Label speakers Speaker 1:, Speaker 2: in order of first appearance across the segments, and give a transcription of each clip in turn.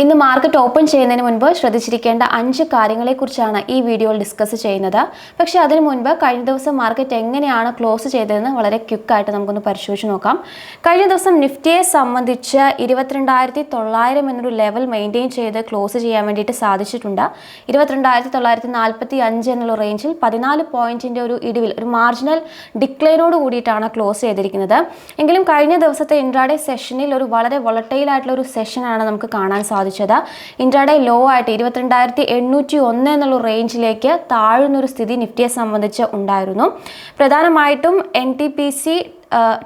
Speaker 1: ഇന്ന് market open ചെയ്യുന്നതിന് മുൻപ് ശ്രദ്ധിച്ചിരിക്കേണ്ട അഞ്ച് കാര്യങ്ങളെക്കുറിച്ചാണ് ഈ വീഡിയോയിൽ ഡിസ്കസ് ചെയ്യുന്നത്. പക്ഷേ അതിനു മുൻപ് കഴിഞ്ഞ ദിവസം മാർക്കറ്റ് എങ്ങനെയാണ് ക്ലോസ് ചെയ്തതെന്ന് വളരെ ക്വിക്കായിട്ട് നമുക്കൊന്ന് പരിശോധിച്ച് നോക്കാം. കഴിഞ്ഞ ദിവസം നിഫ്റ്റിയെ സംബന്ധിച്ച് ഇരുപത്തിരണ്ടായിരത്തി തൊള്ളായിരം എന്നൊരു ലെവൽ മെയിന്റെയിൻ ചെയ്ത് ക്ലോസ് ചെയ്യാൻ വേണ്ടിയിട്ട് സാധിച്ചിട്ടുണ്ട്. ഇരുപത്തിരണ്ടായിരത്തി തൊള്ളായിരത്തി നാൽപ്പത്തി അഞ്ച് എന്നുള്ള റേഞ്ചിൽ പതിനാല് പോയിന്റിന്റെ ഒരു ഇടിവിൽ ഒരു മാർജിനൽ ഡിക്ലൈനോട് കൂടിയിട്ടാണ് ക്ലോസ് ചെയ്തിരിക്കുന്നത്. എങ്കിലും കഴിഞ്ഞ ദിവസത്തെ ഇൻട്രാഡേ സെഷനിൽ ഒരു വളരെ വൊളട്ടൈലായിട്ടുള്ള ഒരു സെഷനാണ് നമുക്ക് കാണാൻ സാധിച്ചത്. ഇൻട്രാഡേ ലോ ആയിട്ട് ഇരുപത്തിരണ്ടായിരത്തി എണ്ണൂറ്റി ഒന്ന് എന്നുള്ള റേഞ്ചിലേക്ക് താഴ്ന്നൊരു സ്ഥിതി നിഫ്റ്റിയെ സംബന്ധിച്ച് ഉണ്ടായിരുന്നു. പ്രധാനമായിട്ടും N T P C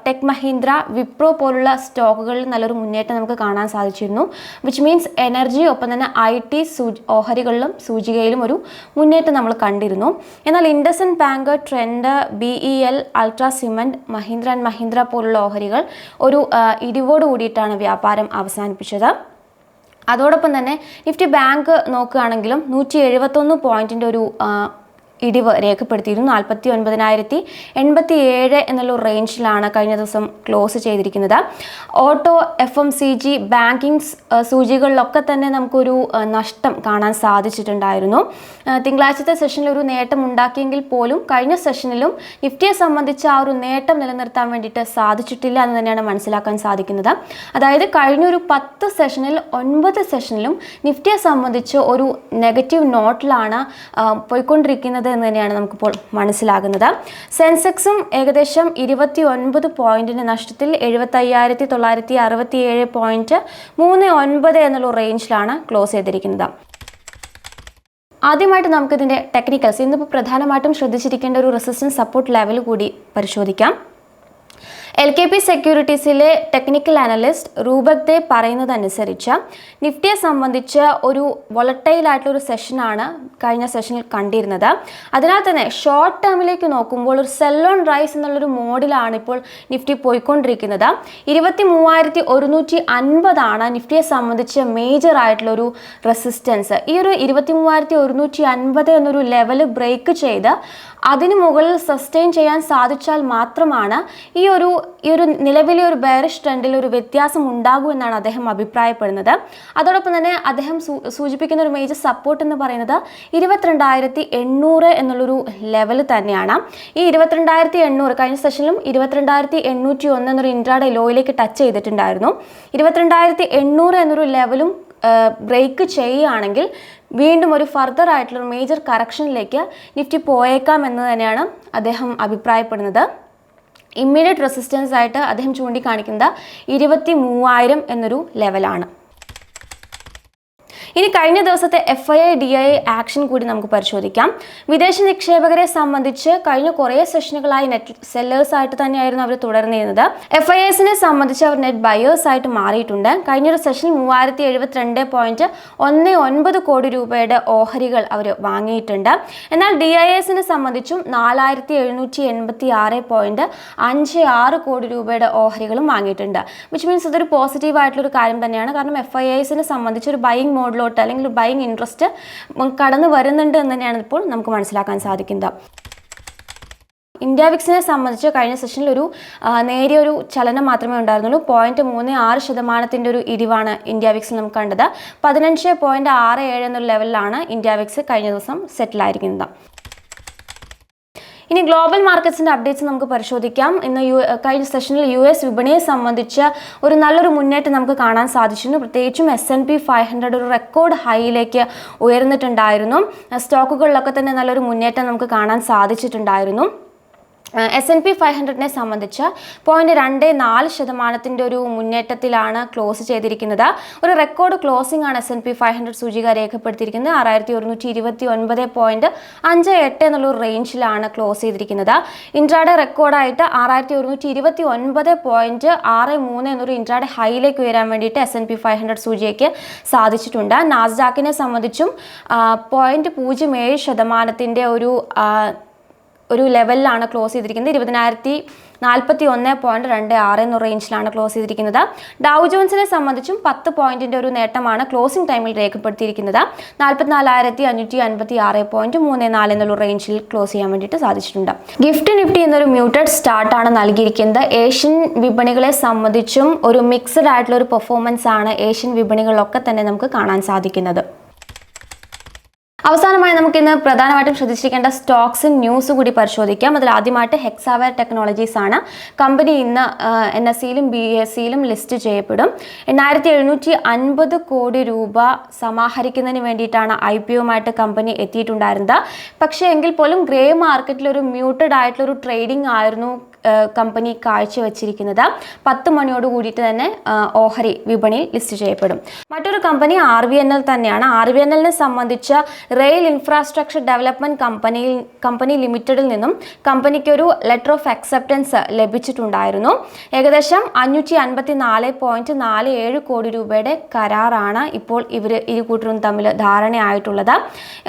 Speaker 1: tech Mahindra Wipro പോലുള്ള സ്റ്റോക്കുകളിൽ നല്ലൊരു മുന്നേറ്റം നമുക്ക് കാണാൻ സാധിച്ചിരുന്നു. വിച്ച് മീൻസ് എനർജി ഒപ്പം തന്നെ ഐ ടി സൂ ഓഹരികളിലും സൂചികയിലും ഒരു മുന്നേറ്റം നമ്മൾ കണ്ടിരുന്നു. എന്നാൽ IndusInd bank Trent B E L ultra cement Mahindra and Mahindra പോലുള്ള ഓഹരികൾ ഒരു ഇടിവോട് കൂടിയിട്ടാണ് വ്യാപാരം അവസാനിപ്പിച്ചത്. അതോടൊപ്പം തന്നെ നിഫ്റ്റി ബാങ്ക് നോക്കുകയാണെങ്കിലും നൂറ്റി എഴുപത്തൊന്ന് പോയിന്റിന്റെ ഒരു ഇടിവ് രേഖപ്പെടുത്തിയിരുന്നു. നാൽപ്പത്തി ഒൻപതിനായിരത്തി എൺപത്തി ഏഴ് എന്നുള്ള റേഞ്ചിലാണ് കഴിഞ്ഞ ദിവസം ക്ലോസ് ചെയ്തിരിക്കുന്നത്. Auto F M C G banking സൂചികളിലൊക്കെ തന്നെ നമുക്കൊരു നഷ്ടം കാണാൻ സാധിച്ചിട്ടുണ്ടായിരുന്നു. തിങ്കളാഴ്ചത്തെ സെഷനിൽ ഒരു നേട്ടം ഉണ്ടാക്കിയെങ്കിൽ പോലും കഴിഞ്ഞ സെഷനിലും നിഫ്റ്റിയെ സംബന്ധിച്ച് ആ ഒരു നേട്ടം നിലനിർത്താൻ വേണ്ടിയിട്ട് സാധിച്ചിട്ടില്ല എന്ന് തന്നെയാണ് മനസ്സിലാക്കാൻ സാധിക്കുന്നത്. അതായത് കഴിഞ്ഞൊരു പത്ത് സെഷനിൽ ഒൻപത് സെഷനിലും നിഫ്റ്റിയെ സംബന്ധിച്ച് ഒരു നെഗറ്റീവ് നോട്ടിലാണ് പോയിക്കൊണ്ടിരിക്കുന്നത് എന്ന് തന്നെയാണ് നമുക്കിപ്പോൾ മനസ്സിലാകുന്നത്. സെൻസെക്സും ഏകദേശം ഇരുപത്തി ഒൻപത് പോയിന്റിന്റെ നഷ്ടത്തിൽ എഴുപത്തി അയ്യായിരത്തി തൊള്ളായിരത്തി അറുപത്തി ഏഴ് പോയിന്റ് മൂന്ന് ഒൻപത് എന്നുള്ള റേഞ്ചിലാണ് ക്ലോസ് ചെയ്തിരിക്കുന്നത്. ആദ്യമായിട്ട് നമുക്കിതിന്റെ ടെക്നിക്കൽസ് ഇന്നിപ്പോൾ പ്രധാനമായിട്ടും ശ്രദ്ധിച്ചിരിക്കേണ്ട ഒരു റെസിസ്റ്റൻസ് സപ്പോർട്ട് ലെവൽ കൂടി പരിശോധിക്കാം. എൽ കെ പി സെക്യൂരിറ്റീസിലെ ടെക്നിക്കൽ അനലിസ്റ്റ് രൂപക് ദേ പറയുന്നതനുസരിച്ച് നിഫ്റ്റിയെ സംബന്ധിച്ച് ഒരു വൊളട്ടൈലായിട്ടുള്ള ഒരു സെഷനാണ് കഴിഞ്ഞ സെഷനിൽ കണ്ടിരുന്നത്. അതിനാൽ തന്നെ ഷോർട്ട് ടേമിലേക്ക് നോക്കുമ്പോൾ ഒരു സെൽ ഓൺ റൈസ് എന്നുള്ളൊരു മോഡിലാണ് ഇപ്പോൾ നിഫ്റ്റി പോയിക്കൊണ്ടിരിക്കുന്നത്. ഇരുപത്തി മൂവായിരത്തി ഒരുന്നൂറ്റി അൻപതാണ് നിഫ്റ്റിയെ സംബന്ധിച്ച് മേജർ ആയിട്ടുള്ളൊരു റെസിസ്റ്റൻസ് ഈ ഒരു ഇരുപത്തി മൂവായിരത്തി ഒരുന്നൂറ്റി അൻപത് എന്നൊരു ലെവൽ ബ്രേക്ക് ചെയ്ത് അതിന് മുകളിൽ സസ്റ്റെയിൻ ചെയ്യാൻ സാധിച്ചാൽ മാത്രമാണ് ഈ ഒരു ഈ ഒരു നിലവിലെ ഒരു ബെയറിഷ് ട്രെൻഡിൽ ഒരു വ്യത്യാസം ഉണ്ടാകൂ എന്നാണ് അദ്ദേഹം അഭിപ്രായപ്പെടുന്നത്. അതോടൊപ്പം തന്നെ അദ്ദേഹം സൂചിപ്പിക്കുന്ന ഒരു മേജർ സപ്പോർട്ട് എന്ന് പറയുന്നത് ഇരുപത്തിരണ്ടായിരത്തി എണ്ണൂറ് എന്നുള്ളൊരു ലെവൽ തന്നെയാണ്. ഈ ഇരുപത്തിരണ്ടായിരത്തി എണ്ണൂറ് കഴിഞ്ഞ സെഷനിലും ഇരുപത്തിരണ്ടായിരത്തി എണ്ണൂറ്റി ഒന്ന് എന്നൊരു ഇൻട്രാഡേ ലോയിലേക്ക് ടച്ച് ചെയ്തിട്ടുണ്ടായിരുന്നു. ഇരുപത്തിരണ്ടായിരത്തി എണ്ണൂറ് എന്നൊരു ലെവലും ബ്രേക്ക് ചെയ്യുകയാണെങ്കിൽ വീണ്ടും ഒരു ഫർദർ ആയിട്ടുള്ള മേജർ കറക്ഷനിലേക്ക് നിഫ്റ്റി പോയേക്കാം എന്ന് തന്നെയാണ് അദ്ദേഹം അഭിപ്രായപ്പെടുന്നത്. ഇമ്മീഡിയറ്റ് റെസിസ്റ്റൻസ് ആയിട്ട് അദ്ദേഹം ചൂണ്ടിക്കാണിക്കുന്നത് ഇരുപത്തി മൂവായിരം എന്നൊരു ലെവലാണ് ഇനി കഴിഞ്ഞ ദിവസത്തെ F I I D I action കൂടി നമുക്ക് പരിശോധിക്കാം. വിദേശ നിക്ഷേപകരെ സംബന്ധിച്ച് കഴിഞ്ഞ കുറേ സെഷനുകളായി നെറ്റ് സെല്ലേഴ്സ് ആയിട്ട് തന്നെയായിരുന്നു അവർ തുടർന്നിരുന്നത്. എഫ് ഐ എസിനെ സംബന്ധിച്ച് അവർ നെറ്റ് ബയേഴ്സ് ആയിട്ട് മാറിയിട്ടുണ്ട്. കഴിഞ്ഞൊരു സെഷനിൽ മൂവായിരത്തി എഴുപത്തിരണ്ട് പോയിന്റ് ഒന്ന് ഒൻപത് കോടി രൂപയുടെ ഓഹരികൾ അവർ വാങ്ങിയിട്ടുണ്ട്. എന്നാൽ ഡി ഐ എസിനെ സംബന്ധിച്ചും നാലായിരത്തി എഴുന്നൂറ്റി എൺപത്തി ആറ് പോയിന്റ് അഞ്ച് ആറ് കോടി രൂപയുടെ ഓഹരികളും വാങ്ങിയിട്ടുണ്ട്. വിച്ച് മീൻസ് ഇതൊരു പോസിറ്റീവ് ആയിട്ടുള്ള ഒരു കാര്യം തന്നെയാണ്. കാരണം എഫ് ഐ എസിനെ സംബന്ധിച്ച് ഒരു ബൈയിങ് മോഡിലോട്ട് അല്ലെങ്കിൽ ബൈങ് ഇൻട്രസ്റ്റ് കടന്നു വരുന്നുണ്ട് എന്ന് തന്നെയാണ് ഇപ്പോൾ നമുക്ക് മനസ്സിലാക്കാൻ സാധിക്കുന്നത്. ഇന്ത്യ വിക്സിനെ സംബന്ധിച്ച് കഴിഞ്ഞ സെഷനിൽ ഒരു നേരിയ ഒരു ചലനം മാത്രമേ ഉണ്ടായിരുന്നുള്ളൂ. പോയിന്റ് മൂന്ന് ആറ് ശതമാനത്തിന്റെ ഒരു ഇടിവാണ് ഇന്ത്യ വിക്സിൽ നമുക്ക് കണ്ടത്. പതിനഞ്ച് പോയിന്റ് ആറ് ഏഴ് എന്നൊരു ലെവലിലാണ് ഇന്ത്യ വിക്സ് കഴിഞ്ഞ ദിവസം സെറ്റിൽ ആയിരിക്കുന്നത്. ഇനി ഗ്ലോബൽ മാർക്കറ്റ്സിന്റെ അപ്ഡേറ്റ്സ് നമുക്ക് പരിശോധിക്കാം. ഇന്ന് യു കഴിഞ്ഞ സെഷനിൽ യു എസ് വിപണിയെ സംബന്ധിച്ച് ഒരു നല്ലൊരു മുന്നേറ്റം നമുക്ക് കാണാൻ സാധിച്ചിരുന്നു. പ്രത്യേകിച്ചും S N P five hundred ഒരു റെക്കോർഡ് ഹൈയിലേക്ക് ഉയർന്നിട്ടുണ്ടായിരുന്നു. സ്റ്റോക്കുകളിലൊക്കെ തന്നെ നല്ലൊരു മുന്നേറ്റം നമുക്ക് കാണാൻ സാധിച്ചിട്ടുണ്ടായിരുന്നു. എസ് എൻ പി ഫൈവ് ഹൺഡ്രഡിനെ സംബന്ധിച്ച് പോയിന്റ് രണ്ട് നാല് ശതമാനത്തിന്റെ ഒരു മുന്നേറ്റത്തിലാണ് ക്ലോസ് ചെയ്തിരിക്കുന്നത്. ഒരു റെക്കോർഡ് ക്ലോസിംഗ് ആണ് S and P five hundred സൂചിക രേഖപ്പെടുത്തിയിരിക്കുന്നത്. ആറായിരത്തി ഒരുന്നൂറ്റി ഇരുപത്തി ഒൻപത് പോയിന്റ് അഞ്ച് എട്ട് എന്നുള്ളൊരു റേഞ്ചിലാണ് ക്ലോസ് ചെയ്തിരിക്കുന്നത്. ഇൻട്രാഡേ റെക്കോർഡായിട്ട് ആറായിരത്തി ഒരുന്നൂറ്റി ഇരുപത്തി ഒൻപത് പോയിന്റ് ആറ് മൂന്ന് എന്നൊരു ഇൻട്രാഡേ ഹൈയിലേക്ക് ഉയരാൻ വേണ്ടിയിട്ട് S and P five hundred സൂചികയ്ക്ക് സാധിച്ചിട്ടുണ്ട്. നാസ്ഡാക്കിനെ സംബന്ധിച്ചും പോയിന്റ് പൂജ്യം ഏഴ് ശതമാനത്തിന്റെ ഒരു ഒരു ലെവലിലാണ് ക്ലോസ് ചെയ്തിരിക്കുന്നത്. ഇരുപതിനായിരത്തി നാൽപ്പത്തി ഒന്ന് പോയിന്റ് രണ്ട് ആറ് എന്ന റേഞ്ചിലാണ് ക്ലോസ് ചെയ്തിരിക്കുന്നത്. ഡൗ ജോൺസിനെ സംബന്ധിച്ചും പത്ത് പോയിന്റിന്റെ ഒരു നേട്ടമാണ് ക്ലോസിംഗ് ടൈമിൽ രേഖപ്പെടുത്തിയിരിക്കുന്നത്. നാൽപ്പത്തിനാലായിരത്തി അഞ്ഞൂറ്റി അൻപത്തി ആറ് പോയിന്റ് മൂന്ന് നാല് എന്നുള്ള റേഞ്ചിൽ ക്ലോസ് ചെയ്യാൻ വേണ്ടിയിട്ട് സാധിച്ചിട്ടുണ്ട്. ഗിഫ്റ്റ് നിഫ്റ്റി എന്നൊരു മ്യൂട്ടഡ് സ്റ്റാർട്ടാണ് നൽകിയിരിക്കുന്നത്. ഏഷ്യൻ വിപണികളെ സംബന്ധിച്ചും ഒരു മിക്സഡ് ആയിട്ടുള്ള ഒരു പെർഫോമൻസ് ആണ് ഏഷ്യൻ വിപണികളിലൊക്കെ തന്നെ നമുക്ക് കാണാൻ സാധിക്കുന്നത്. അവസാനമായി നമുക്ക് ഇന്ന് പ്രധാനമായിട്ടും ശ്രദ്ധിച്ചിരിക്കേണ്ട സ്റ്റോക്സ് ന്യൂസ് കൂടി പരിശോധിക്കാം. അതിൽ ആദ്യമായിട്ട് ഹെക്സാവയർ ടെക്നോളജീസ് ആണ്. കമ്പനി ഇന്ന് എൻ എസ് സിയിലും ബി എസ് സിയിലും ലിസ്റ്റ് ചെയ്യപ്പെടും. എണ്ണായിരത്തി എഴുന്നൂറ്റി അൻപത് കോടി രൂപ സമാഹരിക്കുന്നതിന് വേണ്ടിയിട്ടാണ് ഐ പി ഒമായിട്ട് കമ്പനി എത്തിയിട്ടുണ്ടായിരുന്നത്. പക്ഷേ എങ്കിൽ പോലും ഗ്രേ മാർക്കറ്റിൽ ഒരു മ്യൂട്ടഡ് ആയിട്ടുള്ള ഒരു ട്രേഡിംഗ് ആയിരുന്നു കമ്പനി കാഴ്ചവെച്ചിരിക്കുന്നത് പത്ത് മണിയോട് കൂടിയിട്ട് തന്നെ ഓഹരി വിപണിയിൽ ലിസ്റ്റ് ചെയ്യപ്പെടും. മറ്റൊരു company R V N L തന്നെയാണ്. ആർ വി എൻ എല്ലിനെ സംബന്ധിച്ച് റെയിൽ ഇൻഫ്രാസ്ട്രക്ചർ ഡെവലപ്മെന്റ് കമ്പനിയിൽ കമ്പനി ലിമിറ്റഡിൽ നിന്നും കമ്പനിക്കൊരു ലെറ്റർ ഓഫ് അക്സെപ്റ്റൻസ് ലഭിച്ചിട്ടുണ്ടായിരുന്നു. ഏകദേശം അഞ്ഞൂറ്റി അൻപത്തി നാല് പോയിന്റ് നാല് ഏഴ് കോടി രൂപയുടെ കരാറാണ് ഇപ്പോൾ ഇവർ ഇരു കൂട്ടരും തമ്മിൽ ധാരണയായിട്ടുള്ളത്.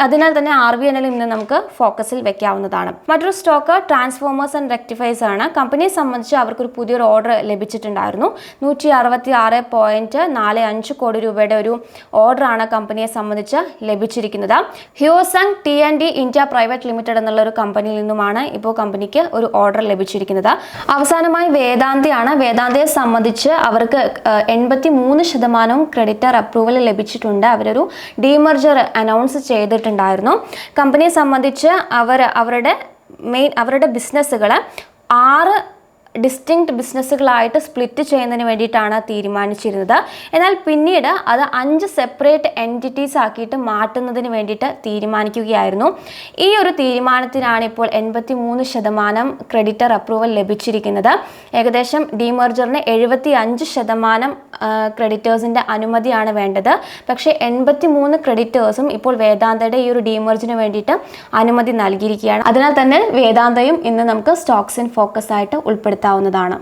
Speaker 1: അതിനാൽ തന്നെ ആർ ബി എൻ ഇന്ന് നമുക്ക് ഫോക്കസിൽ വെക്കാവുന്നതാണ്. മറ്റൊരു സ്റ്റോക്ക് ട്രാൻസ്ഫോമേഴ്സ് ആൻഡ് റെക്ടിഫൈസ് ആണ്. കമ്പനിയെ സംബന്ധിച്ച് അവർക്കൊരു പുതിയൊരു ഓർഡർ ലഭിച്ചിട്ടുണ്ടായിരുന്നു. നൂറ്റി അറുപത്തി ആറ് പോയിന്റ് നാല് അഞ്ച് കോടി രൂപയുടെ ഒരു ഓർഡറാണ് കമ്പനിയെ സംബന്ധിച്ച് ലഭിച്ചിരിക്കുന്നത്. Hyosung T and D India private limited എന്നുള്ള ഒരു കമ്പനിയിൽ നിന്നുമാണ് ഇപ്പോൾ കമ്പനിക്ക് ഒരു ഓർഡർ ലഭിച്ചിരിക്കുന്നത്. അവസാനമായി വേദാന്തിയാണ്. വേദാന്തയെ സംബന്ധിച്ച് അവർക്ക് എൺപത്തി മൂന്ന് ശതമാനവും ക്രെഡിറ്റർ അപ്രൂവൽ ലഭിച്ചിട്ടുണ്ട്. അവരൊരു ഡീമർജർ അനൗൺസ് ചെയ്തിട്ടുണ്ടായിരുന്നു. കമ്പനിയെ സംബന്ധിച്ച് അവർ അവരുടെ മെയിൻ അവരുടെ ബിസിനസ്സുകൾ ആറ് ഡിസ്റ്റിങ്ക്ട് ബിസിനസ്സുകളായിട്ട് സ്പ്ലിറ്റ് ചെയ്യുന്നതിന് വേണ്ടിയിട്ടാണ് തീരുമാനിച്ചിരുന്നത്. എന്നാൽ പിന്നീട് അത് അഞ്ച് സെപ്പറേറ്റ് എന്റിറ്റീസ് ആക്കിയിട്ട് മാറ്റുന്നതിന് വേണ്ടിയിട്ട് തീരുമാനിക്കുകയായിരുന്നു. ഈ ഒരു തീരുമാനത്തിനാണ് ഇപ്പോൾ എൺപത്തി മൂന്ന് ശതമാനം ക്രെഡിറ്റർ അപ്രൂവൽ ലഭിച്ചിരിക്കുന്നത്. ഏകദേശം ഡിമർജറിന് എഴുപത്തി അഞ്ച് ശതമാനം ക്രെഡിറ്റേഴ്സിന്റെ അനുമതിയാണ് വേണ്ടത്. പക്ഷേ എൺപത്തി മൂന്ന് ക്രെഡിറ്റേഴ്സും ഇപ്പോൾ വേദാന്തയുടെ ഈ ഒരു ഡിമർജിന് വേണ്ടിയിട്ട് അനുമതി നൽകിയിരിക്കുകയാണ്. അതിനാൽ തന്നെ വേദാന്തയും ഇന്ന് നമുക്ക് സ്റ്റോക്സ് ഇൻ ഫോക്കസ് ആയിട്ട് ഉൾപ്പെടുത്താവുന്നതാണ്